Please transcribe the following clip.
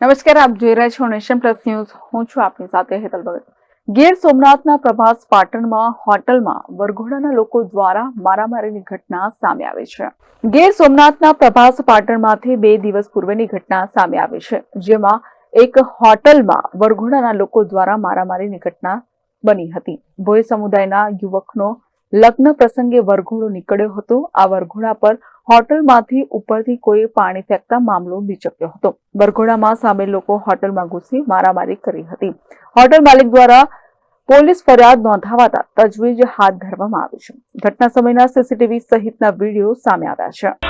નમસ્કાર, આપ જોઈ રહ્યા છો નેશન પ્લસ ન્યૂઝ. હું છું આપની સાથે હેતલ ભગત. ગીર સોમનાથના પ્રભાસ પાટણમાં, હોટલમાં વરઘોડાના લોકો દ્વારા મારામારીની ઘટના સામે આવી છે. ગીર સોમનાથના પ્રભાસ પાટણમાંથી બે દિવસ પૂર્વેની ઘટના સામે આવી છે, જેમાં એક હોટલમાં વરઘોડાના લોકો દ્વારા મારામારીની ઘટના બની હતી. ભોય સમુદાયના યુવકનો લગ્ન પ્રસંગે વરઘોડો નીકળ્યો હતો. આ વરઘોડા પર હોટલમાંથી ઉપરથી કોઈ પાણી ફેંકતા મામલો બીચક્યો હતો. બરઘોડામાં સામેલ લોકો હોટલમાં ઘૂસી મારામારી કરી હતી. હોટલ માલિક દ્વારા પોલીસ ફરિયાદ નોંધાવાતા તજવીજ હાથ ધરવામાં આવી છે. ઘટના સમયના સીસીટીવી સહિતના વીડિયો સામે આવ્યા છે.